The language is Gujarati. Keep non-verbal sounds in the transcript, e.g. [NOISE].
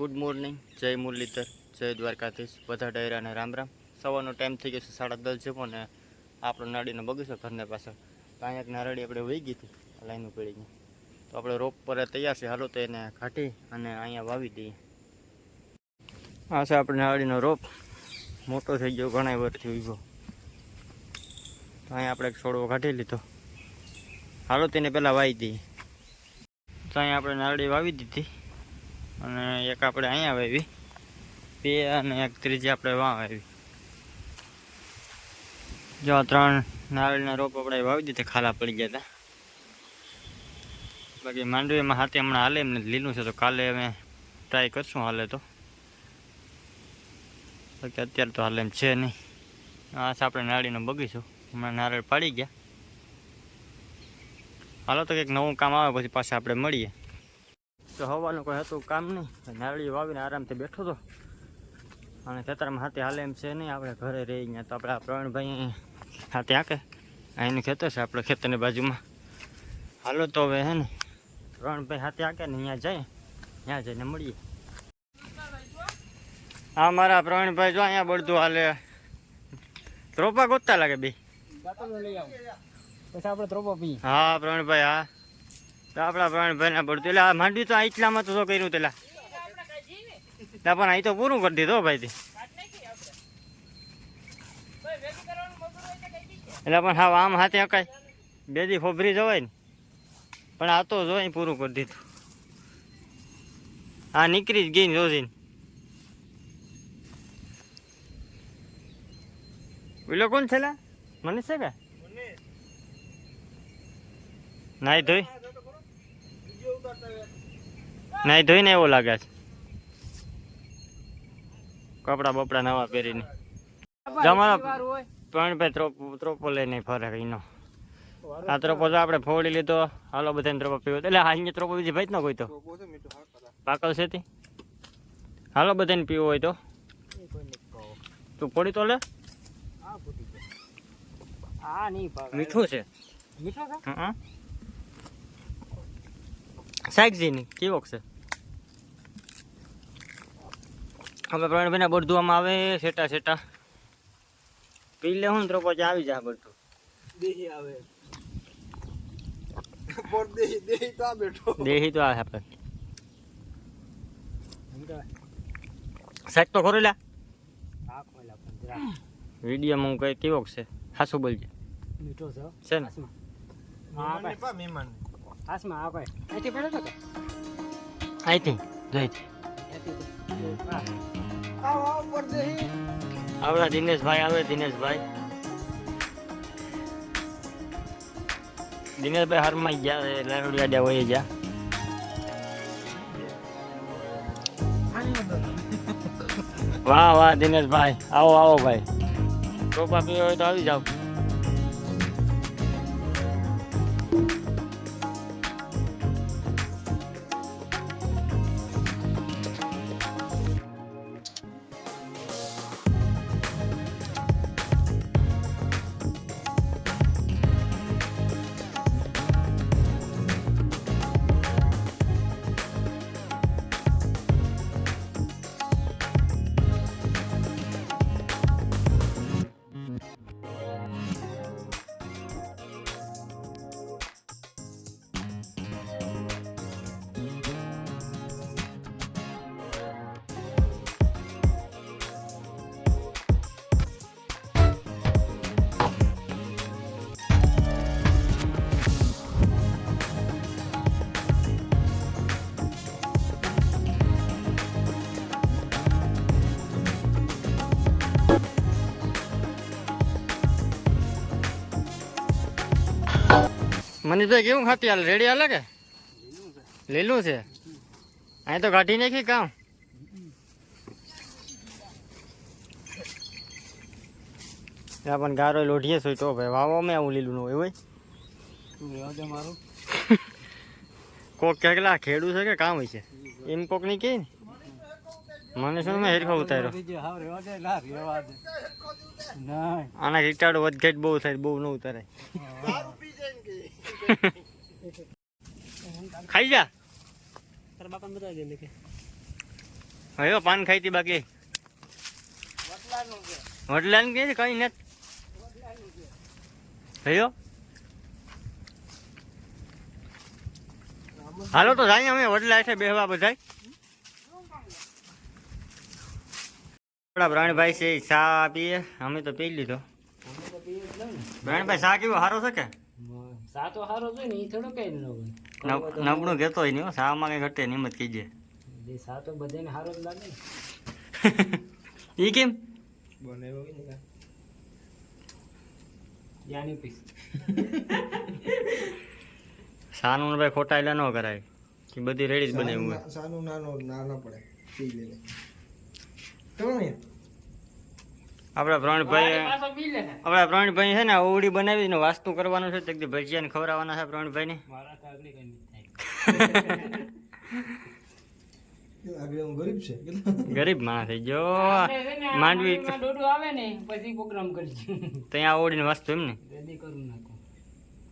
Good morning. જય મુરલીધર, જય દ્વારકાધીશ. બધા ડાયરાને રામ રામ. સવારનો ટાઈમ થઈ ગયો છે સાડા દસ જેવો ને આપણો નાડીનો બગીચો ઘરને પાછળ. તો એક નારળી આપણે વહી ગઈ હતી, લાઈન પડી ગઈ તો આપણે રોપ પર તૈયાર છે. હાલો તો એને કાઢી અને અહીંયા વાવી દઈએ. આ છે આપણે નારળીનો રોપ. મોટો થઈ ગયો ઘણા વર્ષથી ઊભો તો અહીંયા આપણે એક છોડવો કાઢી લીધો. હાલો તેને પહેલાં વાવી દઈએ. તો અહીંયા આપણે નારળી વાવી દીધી. અને એક આપણે અહીંયા વાવી બે અને એક ત્રીજી આપણે વાં વાવી જો ત્રણ નારળના રોપ આપણે વાવી દીધા, ખાલા પડી ગયા હતા બાકી માંડવીમાં હાથે હમણાં હાલે એમને લીલું છે, તો કાલે અમે ટ્રાય કરશું હાલે તો. બાકી અત્યારે તો હાલે એમ છે નહીં. આ છે આપણે નાળીનો બગીચો, હમણાં નારળ પાડી ગયા. હાલો તો કંઈક નવું કામ આવે, પછી પાછા આપણે મળીએ. તો હવાનું કોઈ હતું કામ નહીં. નાળીઓ વાવીને આરામથી બેઠો હતો અને ખેતરમાં હાથે હાલે એમ છે નહીં. આપણે ઘરે રહી ગયા તો આપણે પ્રવીણભાઈ હાથે આંકે અહીંનું ખેતર છે આપણે ખેતરની બાજુમાં. હાલો તો હવે હે ને, પ્રવીણભાઈ હાથે આંકે ને અહીંયા જાય. ત્યાં જઈને મળીએ. હા, મારા પ્રવીણભાઈ જો અહીંયા બળતું હાલે. ત્રોપા ગોતતા લાગે બે. પછી આપણે ત્રોપા પીએ હા, પ્રવીણભાઈ, હા. તો આપણા ભાઈ ના પડતું એટલે આ માંડવી તો આટલામાં તો શું કર્યું તેલા. ના પણ અહીં તો પૂરું કરી દીધું ભાઈ એટલે પણ હા આમ હાથે અકાય બે દી ફોભરી જવાય ને. પણ આ તો જો પૂરું કરી દીધું. હા નીકળી જ ગઈ ને જોજીને પેલો કોણ છેલા મનીષ છે કે? નાઈ ધોઈ. નાઈ ધોઈને એવો લાગે છે. કપડા બપડા નવા પહેરીને. જમાનો પણ ભાઈ ત્રોપો ત્રોપો લઈને ફરે એનો આ ત્રોપો તો આપણે ફોડી લીધો. હાલો બધાને ત્રોપો પીવો. એટલે હાલની ત્રોપો બીજી ભાઈ જ ન કોઈ તો? પાકલ છે હાલો હાલો બધાને પીવો હોય તો. તું ફોડી તો લે. નહીં મીઠું છે. મીઠું છે? હં. શાકજીની કેવોક છે? હવે પ્રવીણભાઈના બધું આમાં આવે સેટા સેટા પી લે હું તો પછી આવી જાય બધું. દેહી આવે. દેહી તો આ બેઠો. દેહી તો આવે આપણે શાક તો ખોરી લે. આ ખોલા પણ જરા વિડીયોમાં હું કઈ કેવોક છે? હાસું બોલજે. મીઠો છે છે ને? ભાઈ. હાસમાં આ ભાઈ. અહીંથી પડે અહીંથી જઈથી. આવો આવો આપણા દિનેશભાઈ આવે દિનેશભાઈ. દિનેશભાઈ હારમાં ગયા લાડુડિયા ડ્યા વહી ગયા. વાહ વાહ દિનેશભાઈ. આવો આવો ભાઈ. ટોપા પીવો હોય તો આવી જાઓ. મનીષભાઈ કેવું ખાતી હાલ? રેડી હાલે કે? લીલું છે. અહીં તો કાઢી નાખી કામ. પણ ગારો લોઢીએ સોય તો ભાઈ વાવો મેં આવું લીલું નું તું મારું? કોક કેકલા ખેડૂ છે કે કામ હોય છે? એમ કોકની કે મને શું મેં હેરખો ઉતાર્યો? આના રીટાડો વધઘટ બહુ થાય બહુ ન ઉતારે ખાઈ જા. તારા બાપાને બતાવી દે કે. હયો પાન ખાઈ તી બાકી. વડલાને કે? કઈ નથી. હયો હાલો તો જાય અમે વડલા છે બેહવા બધા આપણા પ્રાણભાઈ છે ચા પીએ. અમે તો પી લીધો. બ્રાણભાઈ પ્રાણભાઈ ચા કેવો? સારો છે કે? સા તો સારો છે ને એ થોડો કઈ ન હોય. નબ- નબળું કહેતો હોય નહીં હો ચામાં કઈ ઘટે નહીં મત કીજે જે સા તો બધાને સારો જ લાગે. [LAUGHS] ઈ કેમ? યાની પીસ. સાનું ભાઈ ખોટા એલા ન કરાય. કે બધી રેડી જ બનાવ્યું હોય. સાનું નાનો ના ના પડે. પી લે ને. આપણા પ્રણભાઈ ને આપણા પ્રણભાઈ છે ને ઓવડી બનાવી ને વાસ્તુ કરવાનું છે તે ભજીયાને ખવડાવવાના છે પ્રણભાઈ હું ગરીબ છે. ગરીબ માણસ થઈ ગયો ને માંડવી આવે ને પછી પ્રોગ્રામ કરી ત્યાં ઓવડીને વાસ્તુ એમ ને? રેડી કરું નાખું.